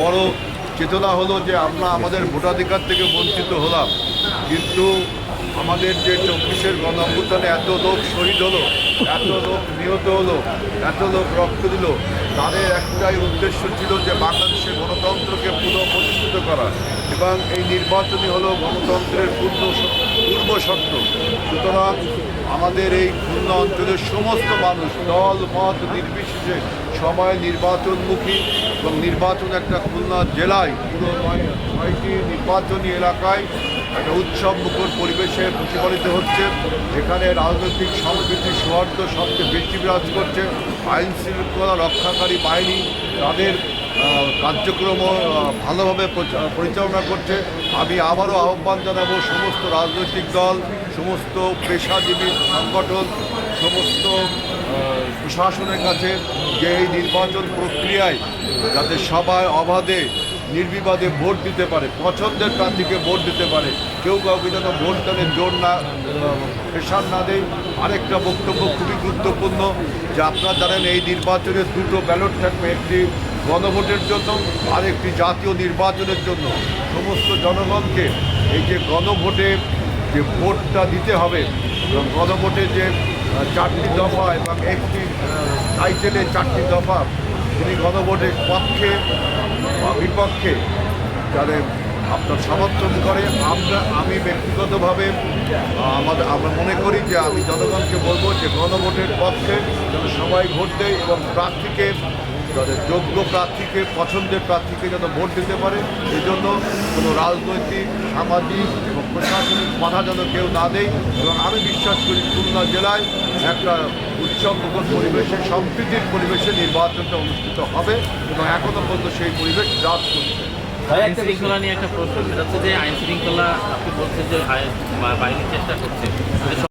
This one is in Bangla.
বড় চেতনা হলো যে আমরা আমাদের ভোটাধিকার থেকে বঞ্চিত হলাম। কিন্তু আমাদের যে চব্বিশের গণ এত লোক শহীদ হলো, এত লোক নিহত হলো, এত লোক রক্ত দিল, তাদের একটাই উদ্দেশ্য ছিল যে বাংলাদেশের গণতন্ত্রকে পুনঃপ্রতিষ্ঠিত করা এবং এই নির্বাচনই হলো গণতন্ত্রের পূর্ণ পূর্ব শর্ত। সুতরাং আমাদের এই খুলনা অঞ্চলের সমস্ত মানুষ দল, মত, নির্বিশেষে সবাই নির্বাচনমুখী এবং নির্বাচন একটা খুলনা জেলায় পুরো ছয়টি নির্বাচনী এলাকায় একটা উৎসব মুখর পরিবেশে প্রতিফলিত হচ্ছে। যেখানে রাজনৈতিক সংস্কৃতি সৌহার্দ্য সবচেয়ে বেশি বিরাজ করছে। আইন শৃঙ্খলা রক্ষাকারী বাহিনী তাদের আহ, কার্যক্রমও ভালোভাবে পরিচালনা করছে। আমি আবারও আহ্বান জানাব সমস্ত রাজনৈতিক দল সমস্ত পেশাজীবী সংগঠন সমস্ত প্রশাসনের কাছে যে এই নির্বাচন প্রক্রিয়ায় যাতে সবাই অবাধে নির্বিবাদে ভোট দিতে পারে পছন্দের প্রার্থীকে ভোট দিতে পারে কেউ কাউকে যেন ভোট দানে জোর না প্রেশার না দেয় আরেকটা বক্তব্য খুবই গুরুত্বপূর্ণ যে আপনারা জানেন এই নির্বাচনে দুটো ব্যালট থাকবে একটি গণভোটের জন্য আর একটি জাতীয় নির্বাচনের জন্য সমস্ত জনগণকে এই যে গণভোটে যে ভোটটা দিতে হবে এবং গণভোটে যে চারটি দফা এবং একটি টাইটেলে চারটি দফা তিনি গণভোটের পক্ষে বা বিপক্ষে যারা আপনার সমর্থন করে। আমরা, আমি ব্যক্তিগতভাবে আমাদের আমরা মনে করি যে আমি জনগণকে বলব যে গণভোটের পক্ষে যেন সবাই ভোট দেয় এবং প্রার্থীকে যাদের যোগ্য প্রার্থীকে, পছন্দের প্রার্থীকে যেন ভোট দিতে পারে। এই জন্য কোনো রাজনৈতিক, সামাজিক এবং প্রশাসনিক বাধা যেন কেউ না দেয়। এবং আমি বিশ্বাস করি খুলনা জেলায় একটা উৎসব মুখর পরিবেশে সম্প্রীতির পরিবেশে নির্বাচনটা অনুষ্ঠিত হবে এবং এখনও পর্যন্ত সেই পরিবেশ রাজ করছে। আইন শৃঙ্খলা নিয়ে একটা প্রশ্ন, সেটা হচ্ছে যে আইন শৃঙ্খলা আপনি বলছেন যে বাহিনীর চেষ্টা করছে।